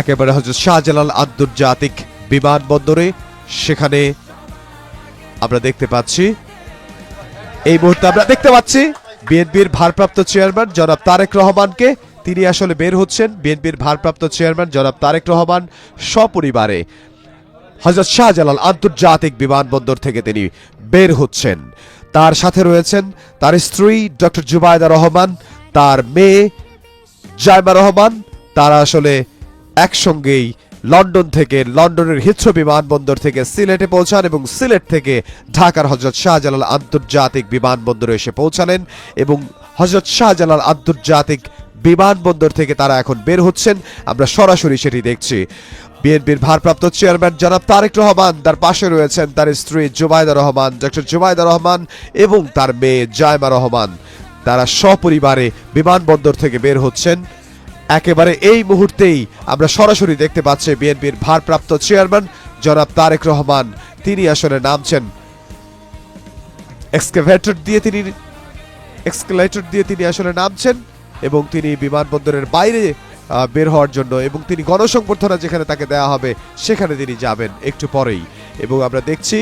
একেবারে হজরত শাহজালাল আন্তর্জাতিক বিমানবন্দরে। সেখানে আমরা দেখতে পাচ্ছি, এই মুহূর্তে আমরা দেখতে পাচ্ছি বিএনপির ভারপ্রাপ্ত চেয়ারম্যান জনাব তারেক রহমানকে। তিনি আসলে বের হচ্ছেন বিএনপির ভারপ্রাপ্ত চেয়ারম্যান জনাব তারেক রহমান সপরিবারে। হজরত শাহজালাল আন্তর্জাতিক বিমানবন্দর থেকে তিনি বের হচ্ছেন। তার সাথে রয়েছেন তার স্ত্রী ডক্টর জুবায়দা রহমান, তার মেয়ে জাইমা রহমান। তারা আসলে একসঙ্গেই লন্ডন থেকে, লন্ডনের হিথ্রো বিমানবন্দর থেকে সিলেটে পৌঁছান এবং সিলেট থেকে ঢাকার হজরত শাহজালাল আন্তর্জাতিক বিমানবন্দরে এসে পৌঁছালেন এবং হজরত শাহজালাল আন্তর্জাতিক বিমানবন্দর থেকে তারা এখন বের হচ্ছেন। আমরা সরাসরি সেটি দেখছি। বিএনপির ভারপ্রাপ্ত চেয়ারম্যান জনাব তারেক রহমান, তার পাশে রয়েছেন তার স্ত্রী জুবাইদা রহমান, ডক্টর জুবাইদা রহমান এবং তার মেয়ে জায়মা রহমান। তারা সপরিবারে বিমানবন্দর থেকে বের হচ্ছেন। একেবারে এই মুহূর্তেই আমরা সরাসরি দেখতে পাচ্ছি বিএনপির ভারপ্রাপ্ত চেয়ারম্যান জনাব তারেক রহমান। তিনি আসলে নামছেন। এক্সকেভেটর দিয়ে তিনি এক্সকেলেটর দিয়ে তিনি আসলে নামছেন এবং তিনি বিমানবন্দরের বাইরে বের হওয়ার জন্য এবং তিনি গণসংবর্ধনা যেখানে তাকে দেওয়া হবে, সেখানে তিনি যাবেন একটু পরেই। এবং আমরা দেখছি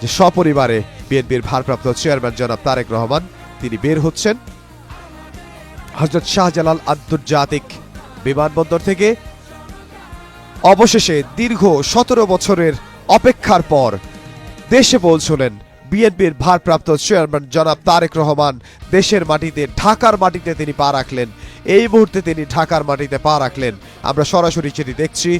যে সপরিবারে বিএনপির ভারপ্রাপ্ত চেয়ারম্যান জনাব তারেক রহমান, তিনি বের হচ্ছেন। হজরত শাহজালাল আন্তর্জাতিক বিমানবন্দর থেকে অবশেষে দীর্ঘ সতেরো বছরের অপেক্ষার পর দেশে পৌঁছলেন বিএনপির ভারপ্রাপ্ত চেয়ারম্যান জনাব তারেক রহমান। দেশের মাটিতে, ঢাকার মাটিতে তিনি পা রাখলেন। এই মুহূর্তে তিনি ঢাকার মাটিতে পা রাখলেন। আমরা সরাসরি সেটি দেখছি।